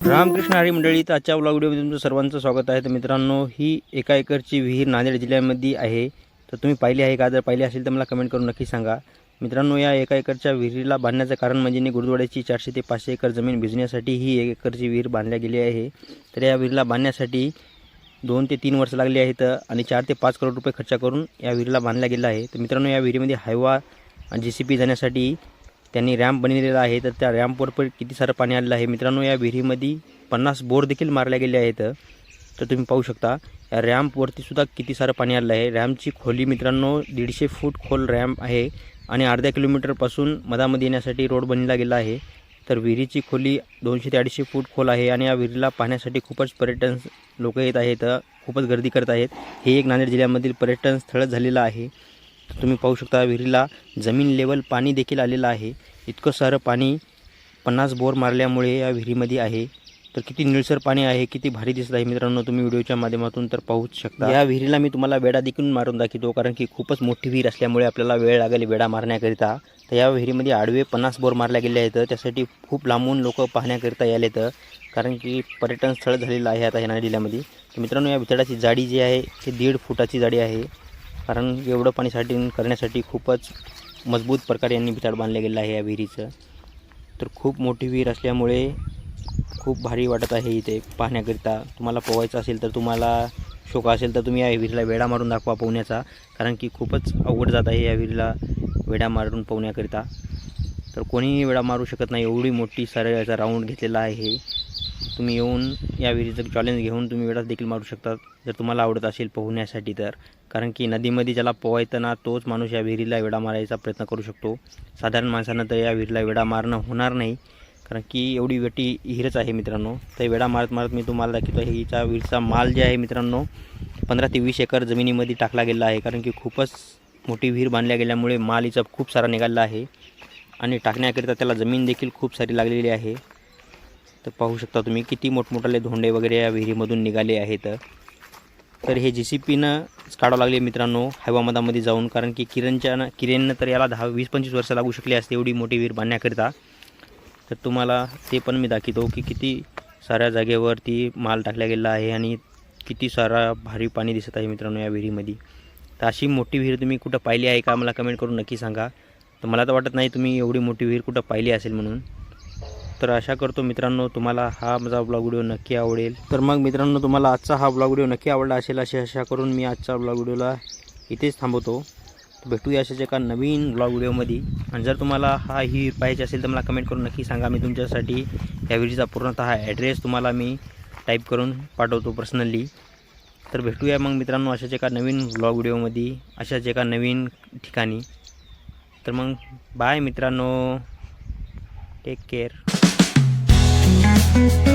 रामकृष्ण हरी मंडळी तर आजच्या ब्लॉग व्हिडिओमध्ये तुमचं सर्वांचं स्वागत आहे. तर मित्रांनो ही एका एकरची विहीर नांदेड जिल्ह्यामध्ये आहे. तर तुम्ही पाहिली आहे का? जर पाहिली असेल तर मला कमेंट करून नक्की सांगा. मित्रांनो या एका एकरच्या विहिरीला बांधण्याचं कारण म्हणजे गुरुद्वाड्याची चारशे ते पाचशे एकर जमीन भिजण्यासाठी ही एक एकरची विहीर बांधल्या गेली आहे. तर या विहिरीला बांधण्यासाठी दोन ते तीन वर्ष लागली आहेत आणि चार ते पाच करोड रुपये खर्च करून या विहिरीला बांधला गेला आहे. तर मित्रांनो या विहिरीमध्ये हायवा जे सी पी जाण्यासाठी त्यांनी रॅम्प बनवलेला आहे. तर त्या रॅम्पवर पण किती सारं पाणी आलेलं आहे. मित्रांनो या विहिरीमध्ये पन्नास बोर देखील मारल्या गेले आहेत. तर तुम्ही पाहू शकता या रॅम्पवरती सुद्धा किती सारं पाणी आलेलं आहे. रॅम्पची खोली मित्रांनो दीडशे फूट खोल रॅम्प आहे आणि अर्ध्या किलोमीटरपासून मधामध्ये येण्यासाठी रोड बनला गेला आहे. तर विहिरीची खोली दोनशे ते अडीचशे फूट खोल आहे आणि या विहिरीला पाहण्यासाठी खूपच पर्यटन लोक येत आहेत खूपच गर्दी करत आहेत. हे एक नांदेड जिल्ह्यामधील पर्यटन स्थळ झालेलं आहे. तुम्ही पाहू शकता विहिरीला जमीन लेवल पाणी देखील आलेलं आहे. इतकं सारं पाणी पन्नास बोर मारल्यामुळे या विहिरीमध्ये आहे. तर किती निळसर पाणी आहे किती भारी दिसत आहे मित्रांनो. तुम्ही व्हिडिओच्या माध्यमातून तर पाहूच शकता. या विहिरीला मी तुम्हाला वेडा देखील मारून दाखवतो कारण की खूपच मोठी विहीर असल्यामुळे आपल्याला वेळ लागेल वेडा मारण्याकरिता. तर या विहिरीमध्ये आडवे पन्नास बोर मारल्या गेले आहेत. त्यासाठी खूप लांबून लोक पाहण्याकरिता यालेत कारण की पर्यटन स्थळ झालेलं आहे आता ह्या जिल्ह्यामध्ये तर मित्रांनो या वितळाची जाडी जी आहे ती दीड फुटाची जाडी आहे. कारण एवढं पाणी साठवून करण्यासाठी खूपच मजबूत प्रकारे यांनी भिताड बांधलं गेलं आहे या विहिरीचं. तर खूप मोठी विहीर असल्यामुळे खूप भारी वाटत आहे इथे पाहण्याकरिता. तुम्हाला पोहायचं असेल तर तुम्हाला शोक असेल तर तुम्ही या विहिरीला वेडा मारून दाखवा पोहण्याचा कारण की खूपच अवघड जात आहे या विहिरीला वेडा मारून पोहण्याकरिता. तर कोणीही वेढा मारू शकत नाही. एवढी मोठी सारे याचा राऊंड घेतलेला आहे. तुम्ही येऊन या विहिरीचं चॅलेंज घेऊन तुम्ही वेळा देखील मारू शकता. जर तुम्हाला आवडत असेल पोहण्यासाठी तर. कारण की नदीमध्ये ज्याला पोहायताना तोच माणूस या विहिरीला वेडा मारायचा प्रयत्न करू शकतो. साधारण माणसानं तर या विहिरीला वेडा मारणं होणार नाही. कारण की एवढी वेटी विहीरच आहे मित्रांनो. तर वेडा मारत मारत मी तुम्हाला दाखवतो हिचा विहीरचा माल जे आहे मित्रांनो पंधरा ते वीस एकर जमिनीमध्ये टाकला गेला आहे. कारण की खूपच मोठी विहीर बांधल्या गेल्यामुळे माल हिचा खूप सारा निघाला आहे. आणि टाकण्याकरिता त्याला जमीन देखील खूप सारी लागलेली आहे. तर पाहू शकता तुम्ही किती मोठमोठाले धोंडे वगैरे या विहिरीमधून निघाले आहेत. तर हे जे सी पीनं काढावं लागले मित्रांनो हवामधामध्ये जाऊन. कारण की किरणच्या न किरणनं तर याला दहा वीस पंचवीस वर्ष लागू शकले असते एवढी मोठी विहीर बांधण्याकरिता. तर तुम्हाला ते पण मी दाखवतो की किती साऱ्या जागेवरती माल टाकला गेला आहे आणि किती सारा भारी पाणी दिसत आहे मित्रांनो या विहिरीमध्ये. तर अशी मोठी विहीर तुम्ही कुठं पाहिली आहे का? मला कमेंट करून नक्की सांगा. तर मला तर वाटत नाही तुम्ही एवढी मोठी विहीर कुठं पाहिली असेल म्हणून. तर आशा करतो मित्रांनो तुम्हाला हा माझा ब्लॉग व्हिडिओ नक्की आवडेल. तर मग मित्रांनो तुम्हाला आजचा हा ब्लॉग व्हिडिओ नक्की आवडला असेल अशी आशा करून मी आजचा ब्लॉग व्हिडिओला इथेच थांबवतो. भेटूया अशाच एका नवीन ब्लॉग व्हिडिओमध्ये आणि जर तुम्हाला हा ही पाहिजे असेल तर मला कमेंट करून नक्की सांगा. मी तुमच्यासाठी या विहिरीचा पूर्णतः ॲड्रेस तुम्हाला मी टाईप करून पाठवतो पर्सनली तर भेटूया मग मित्रांनो अशाच एका नवीन ब्लॉग व्हिडिओमध्ये अशाच एका नवीन ठिकाणी. तर मग बाय मित्रांनो. Take care Thank you.